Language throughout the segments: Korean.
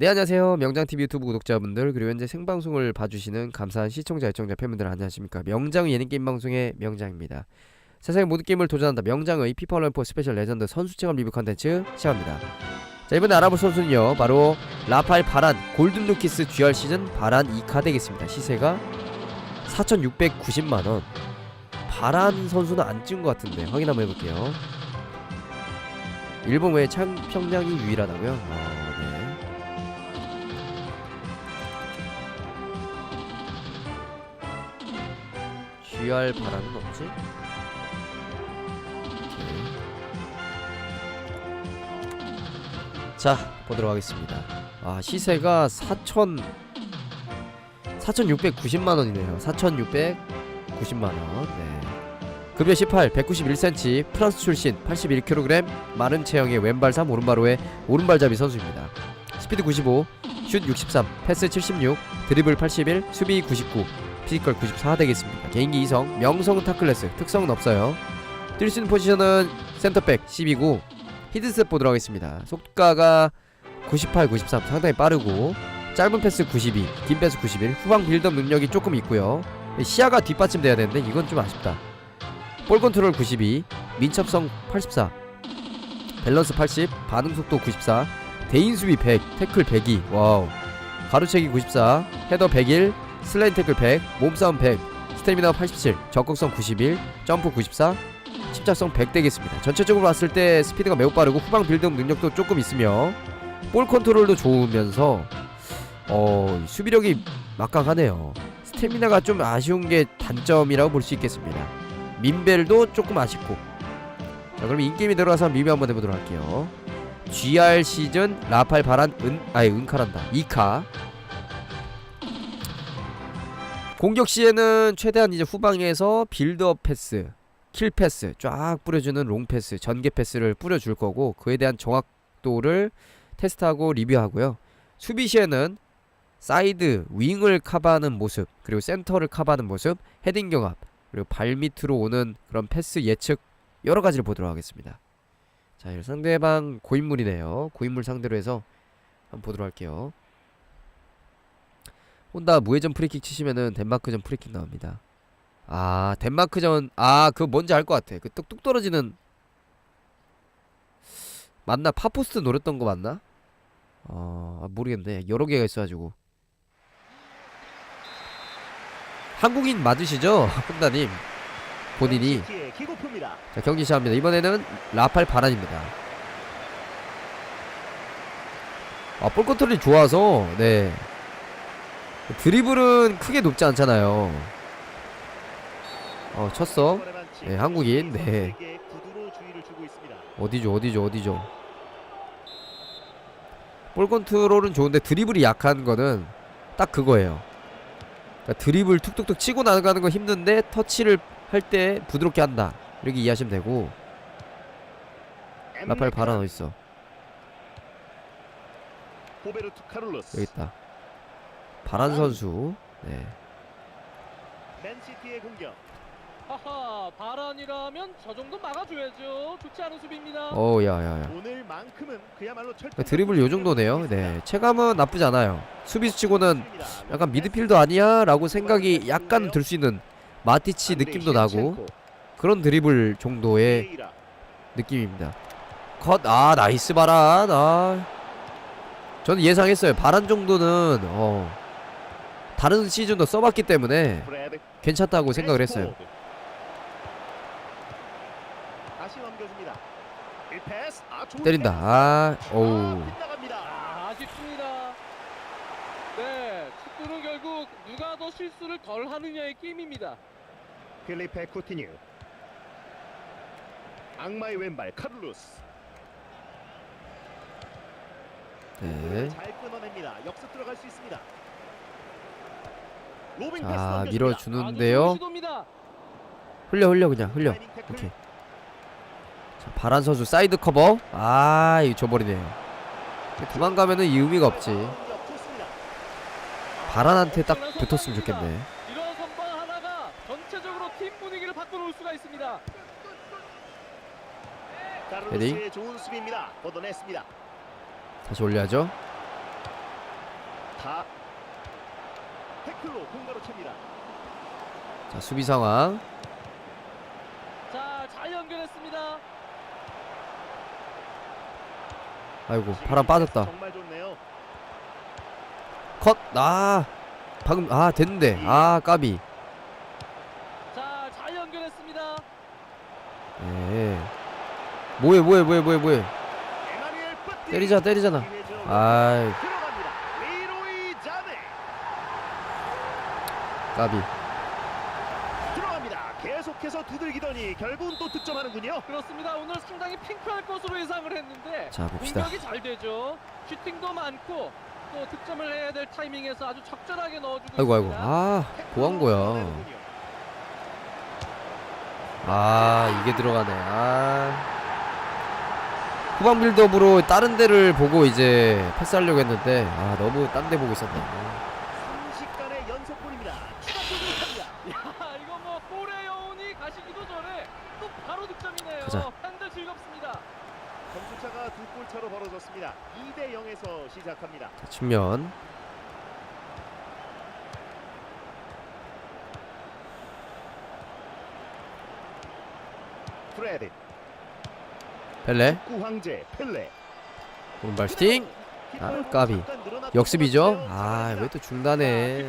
네 안녕하세요. 명장TV 유튜브 구독자분들 그리고 현재 생방송을 봐주시는 감사한 시청자 애청자 팬분들 안녕하십니까? 명장 예능 게임 방송의 명장입니다. 세상의 모든 게임을 도전한다. 명장의 피파 올림포 스페셜 레전드 선수 체험 리뷰 컨텐츠 시작합니다. 자 이번에 알아볼 선수는요 바로 라팔 바란 골든 루키스 GR 시즌 바란 2카 되겠습니다. 시세가 4,690만원. 바란 선수는 안 찍은 것 같은데 확인 한번 해볼게요. 일본 외 창평량이 유일하다고요? 어, 네. GR 바라는 없지? 자 보도록 하겠습니다. 아 시세가 4천 4,690만 원이네요. 4,690만 원. 네. 급여 18, 191cm, 프랑스 출신, 81kg, 마른 체형의 왼발 3, 오른발 5의 오른발잡이 선수입니다. 스피드 95, 슛 63, 패스 76, 드리블 81, 수비 99, 피지컬 94 되겠습니다. 개인기 2성, 명성은 타클래스, 특성은 없어요. 뛸 수 있는 포지션은 센터백 12구, 히드셋 보도록 하겠습니다. 속가가 98, 93 상당히 빠르고 짧은 패스 92, 긴 패스 91, 후방 빌드업 능력이 조금 있고요. 시야가 뒷받침돼야 되는데 이건 좀 아쉽다. 볼 컨트롤 92, 민첩성 84, 밸런스 80, 반응 속도 94, 대인 수비 100, 태클 102. 와우. 가로채기 94, 헤더 101, 슬라인 태클 100, 몸싸움 100, 스태미나 87, 적극성 91, 점프 94, 침착성 100 되겠습니다. 전체적으로 봤을 때 스피드가 매우 빠르고 후방 빌드업 능력도 조금 있으며 볼 컨트롤도 좋으면서 어, 수비력이 막강하네요. 스태미나가 좀 아쉬운 게 단점이라고 볼 수 있겠습니다. 민벨도 조금 아쉽고. 자, 그럼 인게임에 들어가서 리뷰 한번 해보도록 할게요. GR 시즌 라팔 바란 은 아니 은카란다 2카. 공격 시에는 최대한 이제 후방에서 빌드업 패스, 킬 패스 쫙 뿌려주는 롱 패스, 전개 패스를 뿌려줄 거고 그에 대한 정확도를 테스트하고 리뷰하고요. 수비 시에는 사이드 윙을 커버하는 모습 그리고 센터를 커버하는 모습 헤딩 경합 그리고 발 밑으로 오는 그런 패스 예측 여러 가지를 보도록 하겠습니다. 자, 이 상대방 고인물이네요. 고인물 상대로 해서 한번 보도록 할게요. 혼다 무회전 프리킥 치시면은 덴마크전 프리킥 나옵니다. 아, 덴마크전 아, 그거 뭔지 알 것 같아. 그 뚝뚝 떨어지는 맞나? 파포스트 노렸던 거 맞나? 어, 아, 모르겠네. 여러 개가 있어가지고. 한국인 맞으시죠? 혼다님. 본인이. 자, 경기 시작합니다. 이번에는 라팔 바란입니다. 아, 볼 컨트롤이 좋아서, 네. 드리블은 크게 높지 않잖아요. 어, 쳤어. 네, 한국인. 네. 어디죠, 어디죠, 어디죠. 볼 컨트롤은 좋은데 드리블이 약한 거는 딱 그거예요. 그러니까 드리블 툭툭툭 치고 나가는 거 힘든데 터치를 할 때 부드럽게 한다. 이렇게 이해하시면 되고. 라팔 바란 어디 있어? 호베르투 카를로스 여기 있다. 바란 선수. 네. 맨시티의 공격 하하 바란이라면 저 정도 막아줘야죠 좋지 않은 수비입니다 어, 야, 야, 야. 오늘만큼은 그야말로 철 그러니까 드리블 요 정도네요. 네. 체감은 나쁘지 않아요. 수비수치고는 약간 미드필더 아니야? 라고 생각이 약간 들 수 있는 마티치 느낌도 나고 그런 드리블 정도의 느낌입니다. 컷, 아, 나이스 바란. 아. 저는 예상했어요. 바란 정도는, 어. 다른 시즌도 써봤기 때문에 괜찮다고 생각을 했어요. 다시 넘겨줍니다. 1패스. 아, 때린다. 아, 아. 빗나갑니다. 아, 아쉽습니다 네 축구는 결국 누가 더 실수를 덜 하느냐의 게임입니다 필리페 쿠티뉴. 악마의 왼발 카를로스. 네. 잘 끊어냅니다. 역습 들어갈 수 있습니다. 자, 밀어주는데요. 시도입니다 흘려, 흘려, 그냥 흘려. 태클. 오케이. 자, 바란 선수 사이드 커버. 아, 이거 줘버리네요. 도망가면은 이 의미가 없지. 바란한테 딱 붙었으면 좋겠네. 이런 선방 하나가 전체적으로 팀 분위기를 바꿔놓을 수가 있습니다 카를로스의 좋은 수비입니다. 걷어냈습니다. 다시 올려야죠. 다 태클로 공가로 챕니다. 자 수비 상황 자, 잘 연결했습니다. 아이고 바람 이 빠졌다 정말 좋네요. 컷아 방금 아 됐는데 아 까비 자, 잘 연결했습니다. 예 뭐해 뭐해 뭐해 뭐해 뭐해. 때리자 때리잖아. 아이 자네 까비 들어갑니다. 계속해서 두들기더니 결국은 또 득점하는군요. 그렇습니다. 오늘 상당히 핑크할 것으로 예상을 했는데 자 봅시다 공격이 잘 되죠. 슈팅도 많고 또 득점을 해야 될 타이밍에서 아주 적절하게 넣어주고 아이고 아이고 있습니다. 아뭐한 거야 보내는군요. 아 이게 들어가네 아 후방 빌드업으로 다른 데를 보고 이제 패스하려고 했는데 아 너무 딴 데 보고 있었네 순식간의 연속골입니다. 추가골을 합니다. 야, 이거 뭐 골의 여운이 가시기도 전에 또 바로 득점이네요. 가자. 팬들 즐겁습니다. 점수차가 두 골 차로 벌어졌습니다. 2대 0에서 시작합니다. 자, 측면 프레드, 펠레 구황제, 펠레. 오른발 슈팅 아, 까비. 역습이죠 아 왜 또 중단해.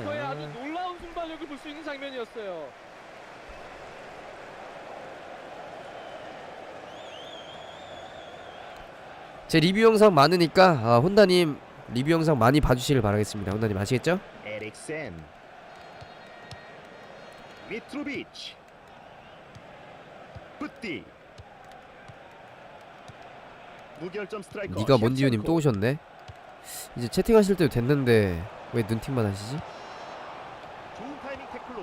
제 리뷰 영상 많으니까 아, 혼다님 리뷰 영상 많이 봐주시길 바라겠습니다 혼다님 아시겠죠? 에릭센, 미트로비치, 뿌띠. 무결점 스트라이커. 니가 먼지유님 또. 오셨네 이제 채팅하실 때도 됐는데 왜 눈팅만 하시지?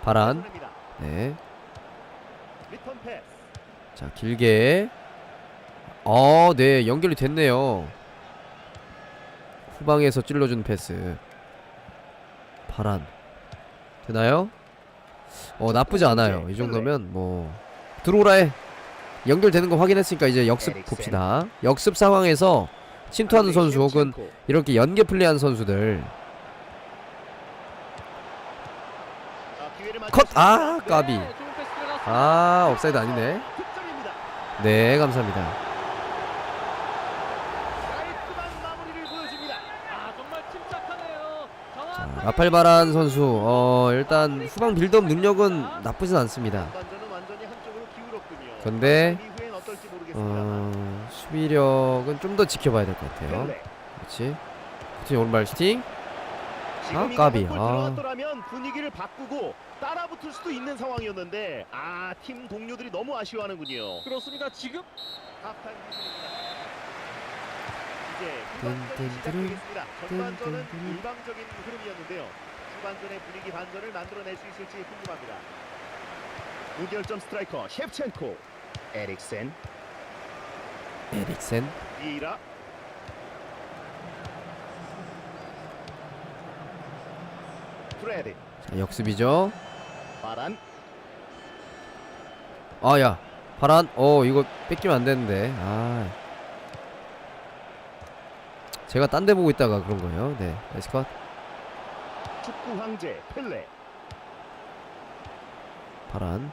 바란. 네. 자 길게 어, 네 연결이 됐네요. 후방에서 찔러준 패스. 바란 되나요? 어 나쁘지 않아요. 이 정도면 뭐 들어오라해 연결되는 거 확인했으니까 이제 역습. 봅시다. 역습 상황에서 침투하는 선수 혹은. 이렇게 연계 플레이하는 선수들 아, 컷! 아. 까비 네. 아 옵사이드 아니네. 네 감사합니다. 깔끔한 마무리를 보여줍니다. 아, 정말 침착하네요. 라팔바란 선수 어 일단 후방 빌드업 능력은 나쁘진 않습니다. 근데. 어 수비력은 좀 더 지켜봐야 될 것 같아요. 그렇지. 쿠틴 오른발 슈팅. 지금 아, 까비. 아. 분위기를 바꾸고 따라붙을 수도 있는 상황이었는데 아 팀 동료들이 너무 아쉬워하는군요. 그렇습니다. 지금 하프타임 기술입니다. 이제 뜬, 후반전이 뜬, 시작되겠습니다. 전반전은. 일방적인 흐름이었는데요. 후반전의 분위기 반전을 만들어낼 수 있을지 궁금합니다. 무결점 스트라이커 셰프첸코, 에릭센, 에릭센. 이라, 프레드, 자, 역습이죠. 바란, 아야 바란. 어 이거 뺏기면 안 되는데. 아. 제가 딴 데 보고 있다가 그런 거예요. 네. 나이스 컷. 축구 황제 펠레, 바란.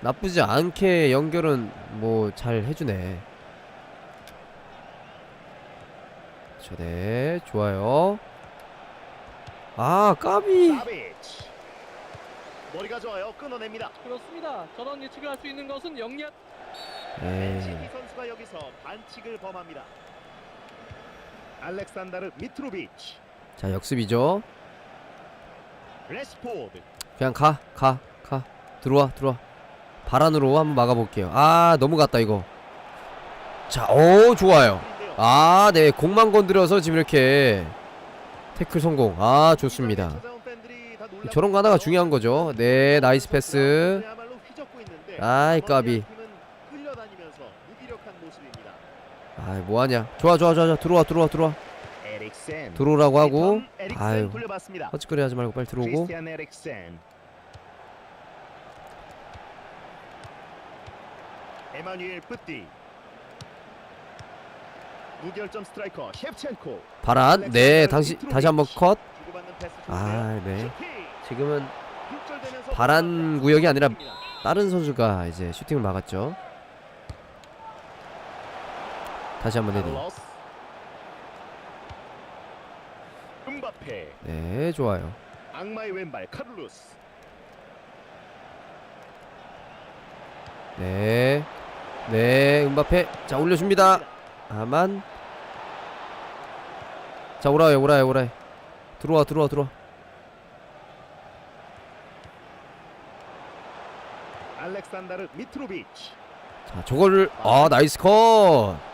나쁘지 않게 연결은 뭐 잘 해주네. 저 네 좋아요. 아 까비. 머리가 좋아요. 끊어냅니다. 그렇습니다. 저런 예측을 할 수 있는 것은 영리한 에이. 시티 선수가 여기서 반칙을 범합니다. 알렉산다르 미트로비치, 자 역습이죠. 레스포드, 그냥 가, 가, 가. 들어와, 들어와. 바란으로 한번 막아볼게요. 아, 넘어갔다 이거. 자, 오, 좋아요. 아, 네, 공만 건드려서 지금 이렇게 태클 성공. 아, 좋습니다. 저런 거 하나가. 중요한 거죠. 네, 나이스 패스. 아이, 까비. 한 팀은 끌려다니면서 무기력한 모습입니다. 아, 뭐 하냐. 좋아, 좋아, 좋아, 좋아. 들어와, 들어와, 들어와. 에릭센 들어오라고 하고. 아유. 돌려봤습니다. 헛짓거리 하지 말고 빨리 들어오고. 크리스티안 에릭센 에마뉴엘 뿌띠 무결점 스트라이커 셰프첸코. 바란 네 당시 다시 한번 컷. 아, 네. 지금은 바란 구역이 아니라 다른 선수가 이제 슈팅을 막았죠 다시 한번 헤딩. 음바페. 네 좋아요 악마의 왼발 카를로스. 네. 네, 음바페. 자, 올려줍니다. 아만. 자, 오라해, 오라해, 오라해. 들어와, 들어와, 들어와. 알렉산다르 미트로비치. 자, 저거를, 아, 나이스 컷.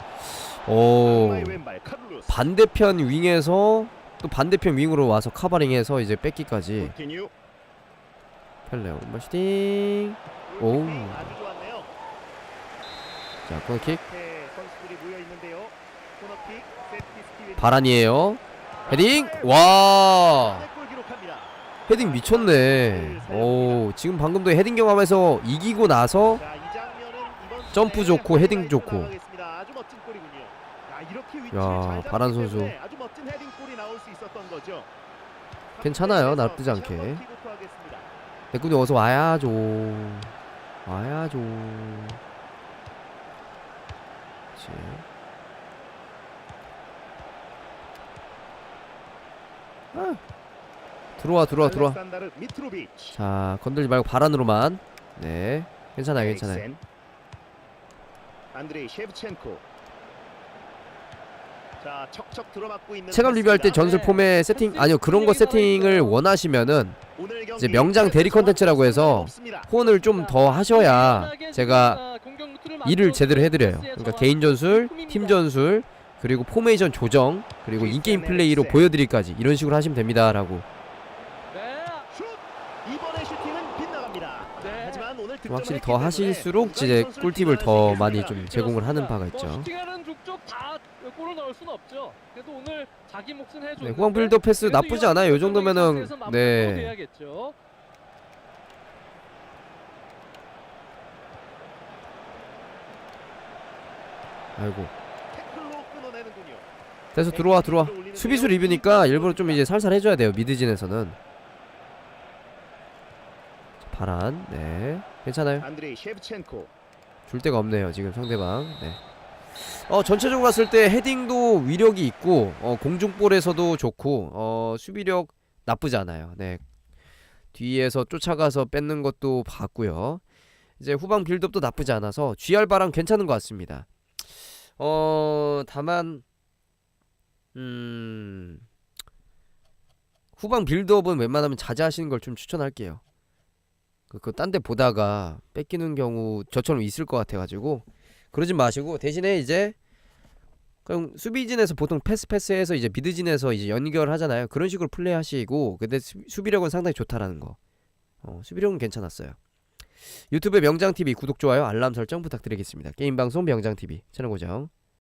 오. 반대편 윙에서 또 반대편 윙으로 와서 카바링해서 이제 뺏기까지. 펠레, 오른발 슈팅. 오우. 자, 코너킥. 바란이에요. 헤딩. 와. 헤딩 미쳤네. 오, 지금 방금도 헤딩 경험에서 이기고 나서 점프 좋고 헤딩 좋고. 야, 바란 선수. 괜찮아요, 나쁘지 않게. 백군이 어서 와야죠. 와야죠. 그렇지. 아. 들어와 들어와 들어와. 자 건들지 말고 바란으로만. 네. 괜찮아요 괜찮아요. 안드레이 셰프첸코. 자, 척척 들어맞고 있는 체감 리뷰할 때. 전술 폼의 세팅 아니요 그런 거 세팅을 원하시면은 이제 명장 대리 컨텐츠라고 해서. 후원을 좀 더 하셔야 제가 일을 제대로 해드려요. 그러니까 개인 전술, 팀 전술, 그리고 포메이션 조정, 그리고 인게임 플레이로 보여드릴까지 이런 식으로 하시면 됩니다라고. 네. 슛! 이번의 슈팅은 빗나갑니다. 네. 하지만 오늘 좀 확실히 더 하실수록 이제 꿀팁을 더 많이. 좀 제공을 하는 바가 뭐 있죠. 해줬는데 네, 후방 빌더 패스 나쁘지 않아요. 이 정도면은 네. 아이고. 돼서 들어와 들어와. 수비수 리뷰니까 일부러 좀 이제 살살 해줘야 돼요. 미드진에서는. 자, 바란. 네. 괜찮아요. 안드레이 셰프첸코. 줄 데가 없네요 지금 상대방 네. 어 전체적으로 봤을 때 헤딩도 위력이 있고 어 공중볼에서도 좋고 어 수비력 나쁘지 않아요 네 뒤에서 쫓아가서 뺏는 것도 봤고요 이제 후방 빌드업도 나쁘지 않아서 GR 바람 괜찮은 것 같습니다 어 다만 음 후방 빌드업은 웬만하면 자제하시는 걸 좀 추천할게요 그딴 데 보다가 뺏기는 경우 저처럼 있을 것 같아가지고 그러진 마시고 대신에 이제 그냥 수비진에서 보통 패스 패스해서 이제 미드진에서 이제 연결하잖아요. 그런 식으로 플레이하시고 근데 수, 수비력은 상당히 좋다라는 거. 어, 수비력은 괜찮았어요. 유튜브 명장TV 구독 좋아요 알람 설정 부탁드리겠습니다. 게임 방송 명장TV 채널 고정